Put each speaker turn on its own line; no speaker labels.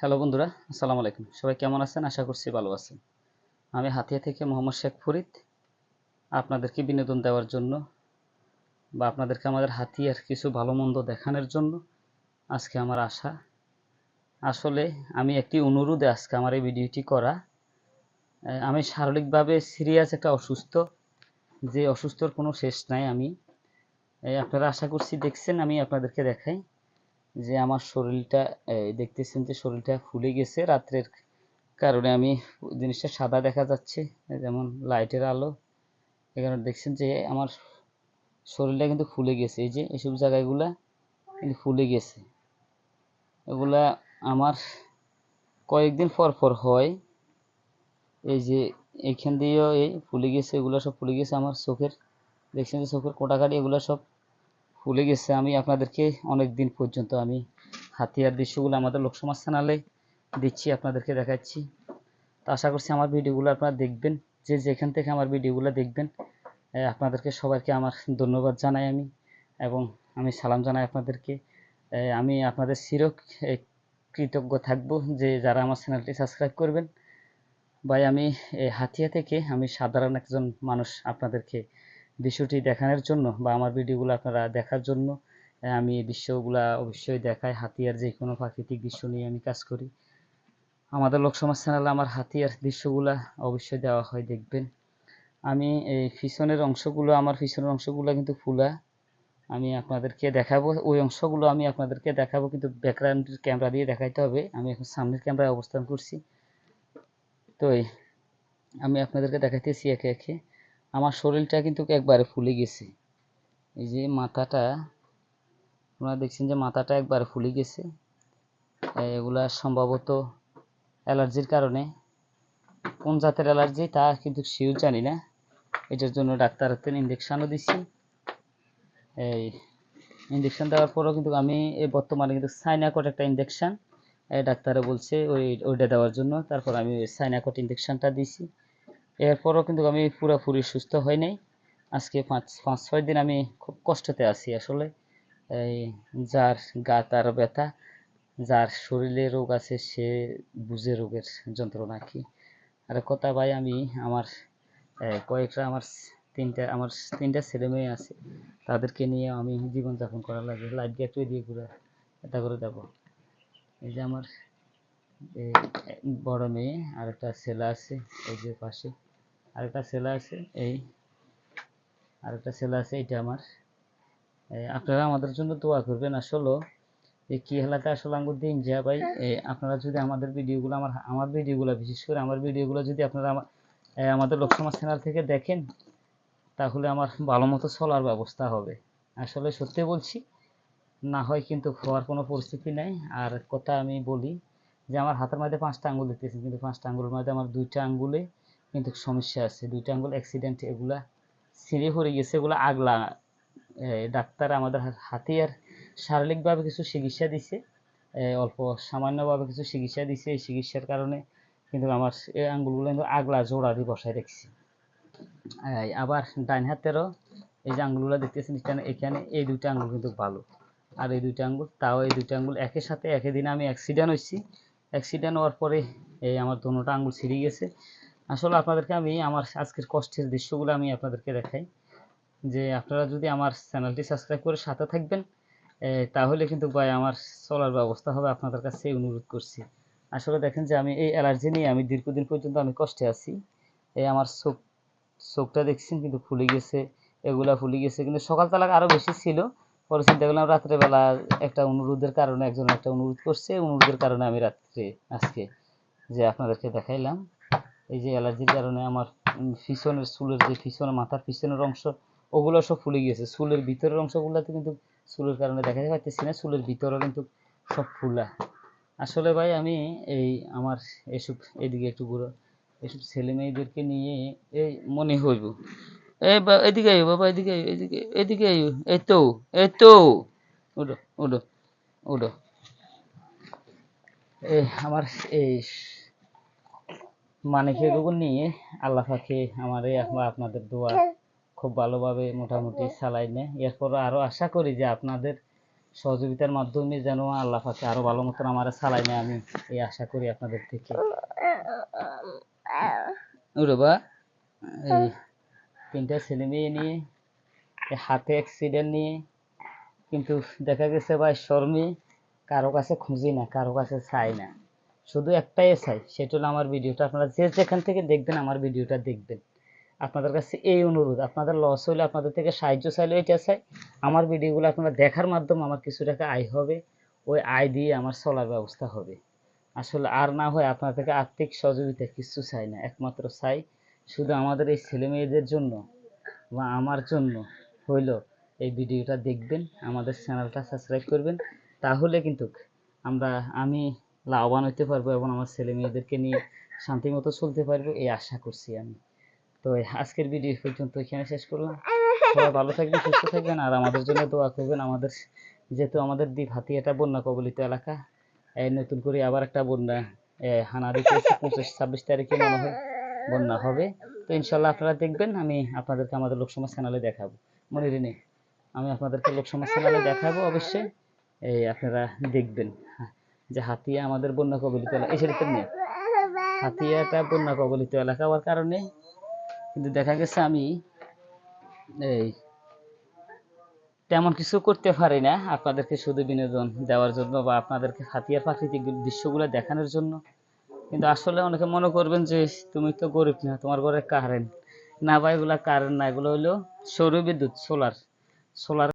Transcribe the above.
Hello বন্ধুরা, আসসালামু আলাইকুম। সবাই কেমন আছেন? আশা করছি ভালো আছেন। আমি হাতিয়া থেকে মোহাম্মদ শেখ ফরিদ। আপনাদেরকে বিনোদন দেওয়ার জন্য বা আপনাদেরকে আমাদের হাতিয়ার কিছু ভালো মন্দ দেখানোর জন্য আজকে আমার আশা। আসলে আমি একটি অনুরোধে আজকে আমার এই ভিডিওটি করা। আমি শারীরিকভাবে সিরিয়াস একটা অসুস্থ। যে অসুস্থর কোনো শেষ নাই আমি। আপনারা আশা করছি দেখছেন, আমি আপনাদেরকে দেখাই। যে আমার শরীরটা দেখতেছেন যে শরীরটা ফুলে গেছে রাত্রের কারণে আমি জিনিসটা সাদা দেখা যাচ্ছে যেমন লাইটের আলো। এখানে দেখছেন যে আমার শরীরটা কিন্তু ফুলে গেছে, এই যে এইসব জায়গাগুলা কিন্তু ফুলে গেছে। এগুলা আমার কয়েকদিন পর পর হয়, এই যে এইখান দিয়েও এই ফুলে গেছে, এগুলো সব ফুলে গেছে আমার চোখের। দেখছেন যে চোখের কোটাকাটি এগুলো সব ফুলে গেছে আমি আপনাদেরকে অনেক দিন পর্যন্ত আমি হাতিয়ার দৃশ্যগুলো আমাদের লোকসমাজ চ্যানেলে দিচ্ছি আপনাদেরকে দেখাচ্ছি। তো আশা করছি আমার ভিডিওগুলো আপনারা দেখবেন যে যেখান থেকে আমার ভিডিওগুলো দেখবেন আপনাদেরকে সবাইকে আমার ধন্যবাদ জানাই আমি এবং আমি সালাম জানাই আপনাদেরকে। আমি আপনাদের চির এ, কৃতজ্ঞ থাকব যে যারা আমার চ্যানেলটি সাবস্ক্রাইব করবেন। ভাই আমি হাতিয়া থেকে আমি সাধারণ একজন মানুষ আপনাদেরকে দৃশ্যটি দেখানোর জন্য বা আমার ভিডিওগুলো আপনারা দেখার জন্য আমি এই দৃশ্যগুলা অবশ্যই দেখাই। হাতিয়ার যে কোনো প্রাকৃতিক দৃশ্য নিয়ে আমি কাজ করি। আমাদের লোকসমাজ চ্যানেলে আমার হাতিয়ার দৃশ্যগুলা অবশ্যই দেওয়া হয়, দেখবেন। আমি এই পিছনের অংশগুলো, আমার পিছনের অংশগুলো কিন্তু ফুলা আমি আপনাদেরকে দেখাবো, ওই অংশগুলো আমি আপনাদেরকে দেখাবো, কিন্তু ব্যাকগ্রাউন্ডের ক্যামেরা দিয়ে দেখাইতে হবে। আমি এখন সামনের ক্যামেরায় অবস্থান করছি। তো আমি আপনাদেরকে দেখাইতেছি একে একে। আমার শরীরটা কিন্তু একবারে ফুলে গেছে। এই যে মাথাটা, আপনারা দেখছেন যে মাথাটা একবারে ফুলে গেছে। এগুলা সম্ভবত অ্যালার্জির কারণে। কোন জাতের অ্যালার্জি তা কিন্তু শিওর জানি না। এটার জন্য ডাক্তার হাতে ইঞ্জেকশনও দিছি। এই ইঞ্জেকশন দেওয়ার পরেও কিন্তু আমি এই বর্তমানে কিন্তু সাইনাকট একটা ইঞ্জেকশন ডাক্তারে বলছে ওই, ওইটা দেওয়ার জন্য। তারপর আমি সাইনাকট ইঞ্জেকশনটা দিছি। এরপরও কিন্তু আমি পুরোপুরি সুস্থ হই নাই। আজকে পাঁচ পাঁচ, ছয় দিন আমি খুব কষ্টতে আছি আসলে। এই যার গা তার ব্যথা, যার শরীরে রোগ আছে সে বুঝে রোগের যন্ত্রণা কি? আর কথা ভাই, আমি আমার কয়েকটা আমার তিনটা আমার তিনটা ছেলে মেয়ে আছে। তাদেরকে নিয়ে আমি জীবনযাপন করা লাগে। লাইট দিয়ে একটু এদিকে ঘুরে এটা করে দেবো এই যে আমার বড় মেয়ে আর একটা ছেলে আছে, এই যে পাশে। আরেকটা ছেলে আছে, এই আরেকটা ছেলে আছে এটা আমার। আপনারা আমাদের জন্য দোয়া করবেন। আসলে এই কি হেলাতে আসলে আঙ্গুর দিন যা ভাই। আপনারা যদি আমাদের ভিডিওগুলো, আমার আমার ভিডিওগুলো, বিশেষ করে আমার ভিডিওগুলো যদি আপনারা আমা- এই আমাদের লোকসমাজ চ্যানেল থেকে দেখেন, তাহলে আমার ভালো মতো চলার ব্যবস্থা হবে। আসলে সত্যি বলছি, না হয় কিন্তু হওয়ার কোনো পরিস্থিতি নাই। আর কথা আমি বলি যে, আমার হাতের মধ্যে পাঁচটা আঙ্গুল দেখতেছি কিন্তু পাঁচটা আঙ্গুলের মধ্যে আমার দুইটা আঙ্গুলে কিন্তু সমস্যা আছে। দুইটা আঙ্গুল অ্যাক্সিডেন্ট এগুলা ছিঁড়ে পড়ে গেছে, এগুলো আগলা। ডাক্তার আমাদের হা- হাতিয়ার শারীরিকভাবে কিছু চিকিৎসা দিছে অল্প সামান্যভাবে কিছু চিকিৎসা দিছে। এই চিকিৎসার কারণে কিন্তু আমার এই আঙ্গুলগুলো কিন্তু আগলা জোড়া দিয়ে বসায় রেখেছি। আবার ডাইন হাতেরও এই যে আঙ্গুলগুলো দেখতেছেন, এখানে এখানে এই দুইটা আঙ্গুল কিন্তু ভালো। আর এই দুইটা আঙ্গুল, তাও এই দুইটা আঙ্গুল একই সাথে একই দিনে আমি অ্যাক্সিডেন্ট হয়েছি। অ্যাক্সিডেন্ট হওয়ার পরে এই আমার দোনোটা আঙ্গুল ছিঁড়ে গেছে। আসলে আপনাদেরকে আমি আমার আজকের কষ্টের দৃশ্যগুলো আমি আপনাদেরকে দেখাই। যে আপনারা যদি আমার চ্যানেলটি সাবস্ক্রাইব করে সাথে থাকবেন তাহলে কিন্তু ভাই আমার চলার ব্যবস্থা হবে আপনাদের কাছে অনুরোধ করছি। আসলে দেখেন যে আমি এই অ্যালার্জি নিয়ে আমি দীর্ঘদিন পর্যন্ত আমি কষ্টে আছি। এই আমার চোখ, চোখটা দেখছেন কিন্তু ফুলে গেছে, এগুলা ফুলে গেছে কিন্তু সকাল তালাক আরও বেশি ছিল। পরে চিন্তা করলাম রাত্রেবেলা একটা অনুরোধের কারণে একজন একটা অনুরোধ করছে অনুরোধের কারণে আমি রাত্রে আজকে যে আপনাদেরকে দেখাইলাম। এই যে অ্যালার্জির কারণে আমার পিছনের চুলের যে পিছনের মাথার পিছনের অংশ, ওগুলো সব ফুলে গিয়েছে। চুলের ভিতরের অংশগুলোতে কিন্তু চুলের কারণে দেখা পাইতেছি না, চুলের ভিতরেও কিন্তু সব ফুলা। আসলে ভাই, আমি এই আমার এসব এদিকে একটু ঘুরো, এসব ছেলে মেয়েদেরকে নিয়ে এই মনে হইব। এই এদিকে আইও বাবা, এদিকে আইও, এদিকে এদিকে আইও। এই তো এই তো। ওডো ওডো ওডো এই আমার এই মানিকের রোগ নিয়ে আল্লাহ পাকে আমার এই আপ- আপনাদের দোয়া খুব ভালোভাবে মোটামুটি চালাই নেয়। এরপর আরও আশা করি যে আপনাদের সহযোগিতার মাধ্যমে যেন আল্লাহ পাকে আরও ভালো মতন আমার চালাই না আমি এই আশা করি আপনাদের থেকে। ওরে এই তিনটা ছেলে মেয়ে নিয়ে হাতে অ্যাক্সিডেন্ট নিয়ে, কিন্তু দেখা গেছে ভাই শর্মে কারও কাছে খুঁজি না, কারও কাছে চাই না। শুধু একটাই চাই সেটা হলো আমার ভিডিওটা। আপনারা যে যেখান থেকে দেখবেন, আমার ভিডিওটা দেখবেন। আপনাদের কাছে এই অনুরোধ, আপনাদের লস হলে, আপনাদের থেকে সাহায্য চাইলে এটা চাই। আমার ভিডিওগুলো আপনারা দেখার মাধ্যমে আমার কিছু টাকা আয় হবে, ওই আয় দিয়ে আমার চলার ব্যবস্থা হবে। আসলে আর না হয় আপনার থেকে আর্থিক সহযোগিতা কিছু চাই না, একমাত্র চাই শুধু আমাদের এই ছেলে মেয়েদের জন্য বা আমার জন্য হইল এই ভিডিওটা দেখবেন, আমাদের চ্যানেলটা সাবস্ক্রাইব করবেন। তাহলে কিন্তু আমরা, আমি লাভবান হতে পারব এবং আমার ছেলে মেয়েদেরকে নিয়ে শান্তি মতো চলতে পারব এই আশা করছি আমি। তো আজকের ভিডিও পর্যন্ত এখানে শেষ করলাম। সবাই ভালো থাকবেন সুস্থ থাকবেন আর আমাদের জন্য দোয়া করবেন। আমাদের যেহেতু আমাদের দ্বীপ হাতিয়াটা বন্যা কবলিত এলাকা এই নতুন করে আবার একটা বন্যা হানারি করেছে পঁচিশ ছাব্বিশ তারিখে মনে হয় বন্যা হবে। তো ইনশাল্লাহ আপনারা দেখবেন আমি আপনাদেরকে আমাদের লোকসমাজ চ্যানেলে দেখাবো। মনে রিনে আমি আপনাদেরকে লোকসমাজ চ্যানেলে দেখাবো অবশ্যই। এই আপনারা দেখবেন। হ্যাঁ, যে হাতিয়া আমাদের বন্যা কবলিত এলাকা, এই সেটা নিয়ে। হাতিয়াটা বন্যা কবলিত এলাকা হওয়ার কারণে কিন্তু দেখা গেছে আমি এই তেমন কিছু করতে পারি না আপনাদেরকে শুধু বিনোদন দেওয়ার জন্য বা আপনাদেরকে হাতিয়ার প্রাকৃতিক দৃশ্যগুলো দেখানোর জন্য। কিন্তু আসলে অনেকে মনে করবেন যে, তুমি তো গরিব না, তোমার ঘরে কারেন্ট না ভাই এগুলা কারেন্ট না, এগুলো হলো সৌর বিদ্যুৎ সোলার সোলার